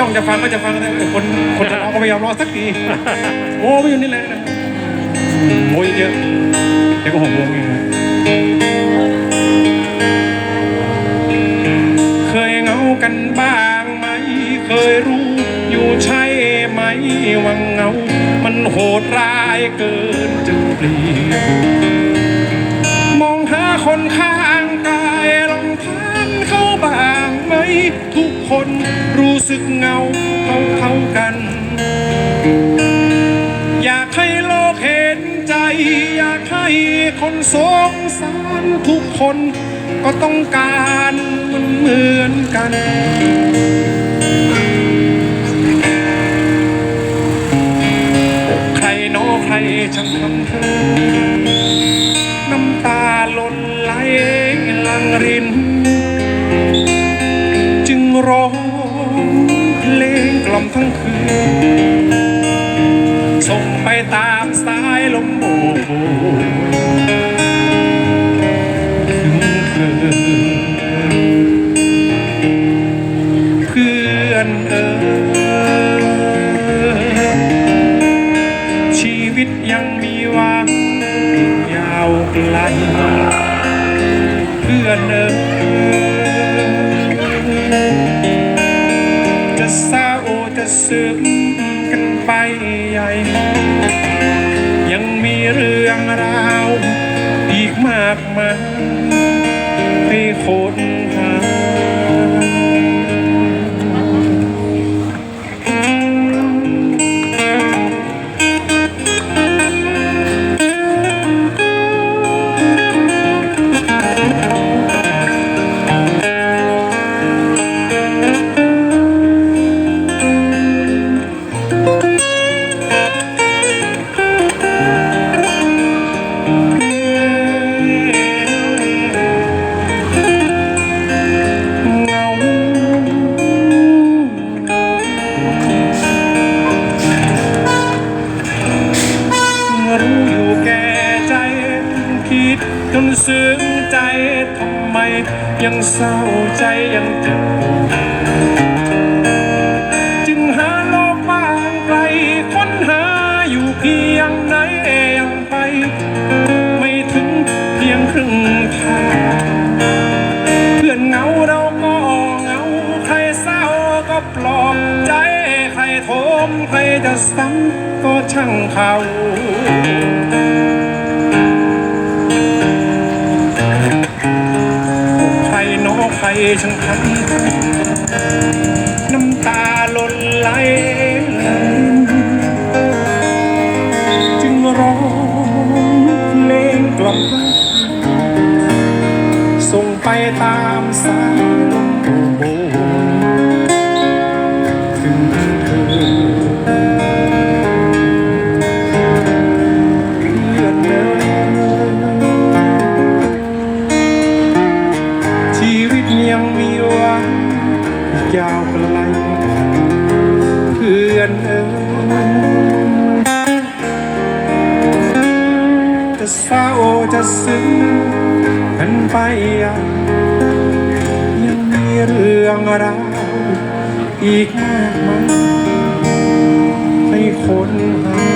จ้องจะฟังก็จะฟังแต่คนคนจะรอก็ไม่ยอมรอสักทีโอ้ไปอยู่นี่แหละนะโอ้ยเยอะเดี๋ยวก็หกโมงเองนะเคยเหงากันบ้างไหม เคยรู้อยู่ใช่ไหมว่าเหงา มันโหดร้ายเกินจะเปลี่ยนมองหาคนข้างกายลองผ่านเข้าบ้างไหม ทุกคนร สึกเงาเขาเท่ากัน อยากให้โลกเห็นใจ อยากให้คนสงสารทุกคนก็ต้องการมันเหมือนกัน เพลงกล่อมทั้งคืน ส่งไปตามสายลมโบกถึงเธอเพื่อนเอ๋ยชีวิตยังมีหวังยาวไกลเพื่อนเอ๋ย จะซึมกันไปใหญ่ ยังมีเรื่องราว อีกมากมายให้คน จนซึ้งใจทำไม ยังเศร้าใจยังเจ็บปวดจึงหาโลกบ้างไกลค้นหาอยู่เพียงไหนยังไป ไม่ถึงเพียงครึ่งทางเพื่อนเหงาเราก็เหงาใครเศร้าก็ปลอบใจใครโทมใครจะซ้ำก็ช่างเขา อใครช่างทำน้ำตาหล่นไหลจึงร้องเพลงกล่อมส่งไปตามสาย ยาวไกลเพื่อนเอ๋ยจะเศร้าจะซึ้งกันไปยังยังมีเรื่องราวอีกมากมายให้คนหา